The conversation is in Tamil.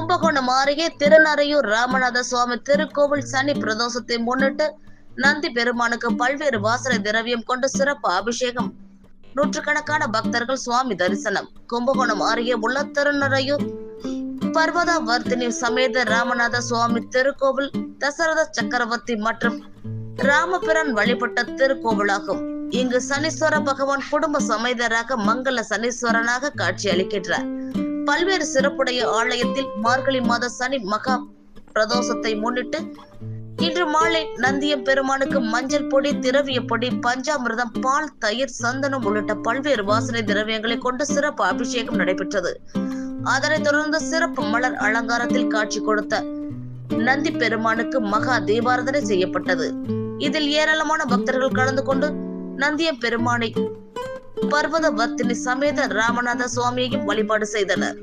கும்பகோணம் அருகே திருநறையூர் ராமநாத சுவாமி திருக்கோவில் சனி பிரதோஷத்தை முன்னிட்டு நந்தி பெருமானுக்கு பல்வேறு வாசனை திரவியம் கொண்டு சிறப்பு அபிஷேகம். நூற்றுக்கணக்கான பக்தர்கள் சுவாமி தரிசனம். கும்பகோணம் அருகே உள்ள திருநறையூர் பர்வதா வர்த்தினி சமேத ராமநாத சுவாமி திருக்கோவில் தசரத சக்கரவர்த்தி மற்றும் ராமபிரான் வழிபட்ட திருக்கோவிலாகும். இங்கு சனீஸ்வர பகவான் குடும்ப சமேதராக மங்கள சனீஸ்வரனாக காட்சி அளிக்கின்றார் பல்வேறு சிறப்புடைய ஆலயத்தில் மார்கழி மாத சனி மகா பிரதோஷத்தை முன்னிட்டு இன்று மாலை நந்தியம் பெருமானுக்கு மஞ்சள் பொடி திரவிய பொடி பஞ்சாமிர்தம் பால் தயிர் சந்தனம் உள்ளிட்ட பல்வேறு வாசனை திரவியங்களை கொண்டு சிறப்பு அபிஷேகம் நடைபெற்றது. அதனைத் தொடர்ந்து சிறப்பு மலர் அலங்காரத்தில் காட்சி கொடுத்த நந்தி பெருமானுக்கு மகா தீபாரதனை செய்யப்பட்டது. இதில் ஏராளமான பக்தர்கள் கலந்து கொண்டு நந்திய பெருமானை பர்வத வர்த்தினி சமேத ராமநாத சுவாமியையும் வழிபாடு செய்தனர்.